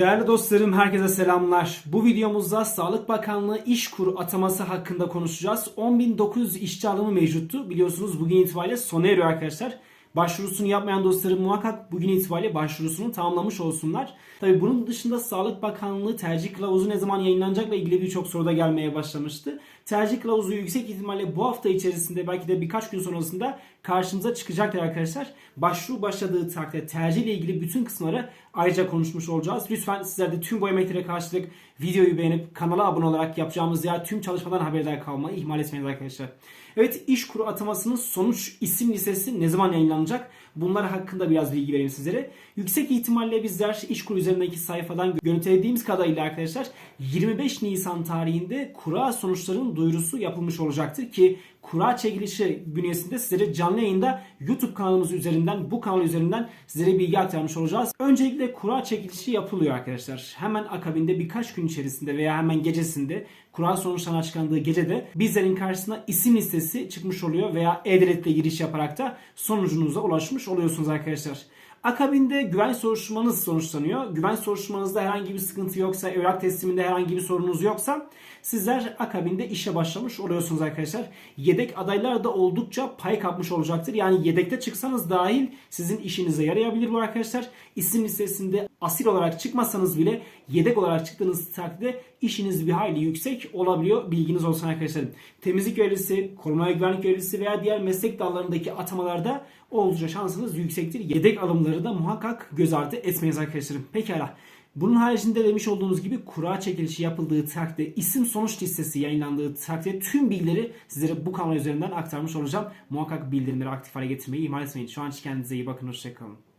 Değerli dostlarım herkese selamlar. Bu videomuzda Sağlık Bakanlığı iş kuru ataması hakkında konuşacağız. 10.900 işçi alımı mevcuttu. Biliyorsunuz bugün itibariyle sona eriyor arkadaşlar. Başvurusunu yapmayan dostlarım muhakkak bugün itibariyle başvurusunu tamamlamış olsunlar. Tabi bunun dışında Sağlık Bakanlığı tercih kılavuzu ne zaman yayınlanacakla ilgili birçok soruda gelmeye başlamıştı. Tercih kılavuzu yüksek ihtimalle bu hafta içerisinde belki de birkaç gün sonrasında karşımıza çıkacaktır arkadaşlar. Başvuru başladığı takdirde tercih ile ilgili bütün kısımları ayrıca konuşmuş olacağız. Lütfen sizler de tüm bu emeklere karşılık videoyu beğenip kanala abone olarak yapacağımız diğer tüm çalışmadan haberdar kalmayı ihmal etmeyin arkadaşlar. Evet iş kuru atamasının sonuç isim listesi ne zaman yayınlanacak? Bunlar hakkında biraz bilgi vereyim sizlere. Yüksek ihtimalle bizler iş kuru üzerindeki sayfadan görüntülediğimiz kadarıyla arkadaşlar 25 Nisan tarihinde kura sonuçlarının duyurusu yapılmış olacaktır ki kura çekilişi bünyesinde sizlere canlı yayında YouTube kanalımız üzerinden bu kanal üzerinden sizlere bilgi aktarmış olacağız. Öncelikle kura çekilişi yapılıyor arkadaşlar. Hemen akabinde birkaç gün içerisinde veya hemen gecesinde kura sonuçlarının açıklandığı gecede bizlerin karşısına isim listesi çıkmış oluyor veya e-devletle giriş yaparak da sonucunuza ulaşmış oluyorsunuz arkadaşlar. Akabinde güven soruşturmanız sonuçlanıyor. Güven soruşturmanızda herhangi bir sıkıntı yoksa, evrak tesliminde herhangi bir sorunuz yoksa sizler akabinde işe başlamış oluyorsunuz arkadaşlar. Yedek adaylar da oldukça pay kapmış olacaktır. Yani yedekte çıksanız dahil sizin işinize yarayabilir bu arkadaşlar. İsim listesinde asil olarak çıkmasanız bile yedek olarak çıktığınız takdirde işiniz bir hayli yüksek olabiliyor. Bilginiz olsun arkadaşlar. Temizlik görevlisi, koruma ve güvenlik görevlisi veya diğer meslek dallarındaki atamalarda oldukça şansınız yüksektir. Yedek alımları da muhakkak göz ardı etmeyiniz arkadaşlarım. Pekala. Bunun haricinde demiş olduğumuz gibi kura çekilişi yapıldığı takdirde isim sonuç listesi yayınlandığı takdirde tüm bilgileri sizlere bu kanal üzerinden aktarmış olacağım. Muhakkak bildirimleri aktif hale getirmeyi ihmal etmeyin. Şu an için kendinize iyi bakın. Hoşçakalın.